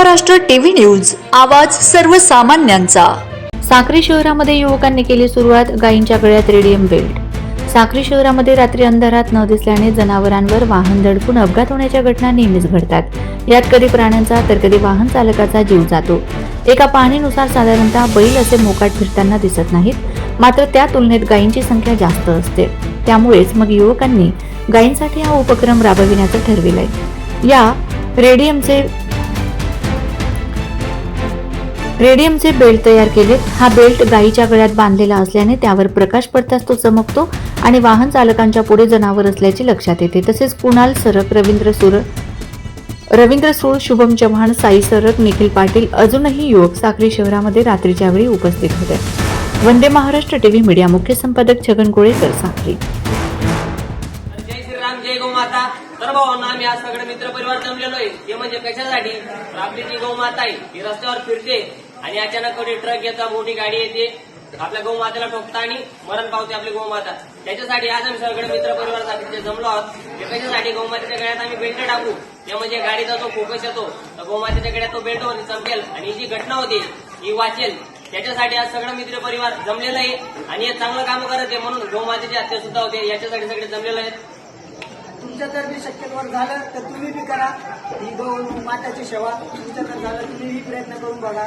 Maharashtra TV news आवाज सर्वसामान्यांचा. साक्री शहरामध्ये युवकांनी केली सुरुवात गायींच्या गळ्यात रेडियम बेल्ट. साक्री शहरामध्ये रात्री अंधारात न दिसल्याने जनावरांवर वाहन धडकून अपघात होण्याच्या घटना नेहमीच घडतात. यात कधी प्राण्यांचा तर कधी वाहन चालकाचा जीव जातो. एका पाहणीनुसार साधारणतः बैल असे मोकाट फिरताना दिसत नाहीत मात्र त्या तुलनेत गायींची संख्या जास्त असते. त्यामुळेच मग युवकांनी गायींसाठी हा उपक्रम राबविण्याचं ठरविलंय. या रेडियमचे रेडियमचे बेल्ट तयार केलेत. हा बेल्ट गायीच्या गळ्यात बांधलेला असल्याने त्यावर प्रकाश पडताच तो चमकतो आणि वाहन चालकांच्या पुढे जनावर असल्याचे लक्षात येते. तसेच कुणाल सरक रवींद्र सुर रवींद्र सूळ शुभम चव्हाण साई सरक निखिल पाटील अजूनही युवक साक्री शहरामध्ये रात्रीच्या वेळी उपस्थित होते. वंदे महाराष्ट्र टीव्ही मीडिया मुख्य संपादक छगन कोळेकर साक्री. जय श्रीराम जय गौमाता तर भावांना आम्ही आज सगळे मित्र परिवार जमलेलो आहे. ते म्हणजे कशासाठी? आपली जी गौमाता आहे. ही रस्त्यावर फिरते. आणि अचानक कोणी ट्रक येतात मोठी गाडी येते आपल्या गौमातेला ठोकता आणि मरण पावते आपली गौमाता. त्याच्यासाठी आज आम्ही सगळे मित्र परिवारासाठी जे जमलो आहोत. ते कशासाठी गौमातेच्या गळ्यात आम्ही बेल्ट टाकू? ते म्हणजे गाडीचा जो फोकस येतो तर गौमातेच्या गळ्यात तो बेल्ट वरती चमकेल आणि ही जी घटना होती ही वाचेल. त्याच्यासाठी आज सगळं मित्र परिवार जमलेलं आहे आणि हे चांगलं काम करत आहे म्हणून गौमातेची हत्या सुद्धा होते. याच्यासाठी सगळे जमलेले आहेत. तुमच्या जर बी शक्यतोवर झालं तर तुम्ही बी करा. ही गौ माताची सेवा तुमच्या जर झालं. तुम्ही प्रयत्न करून बघा.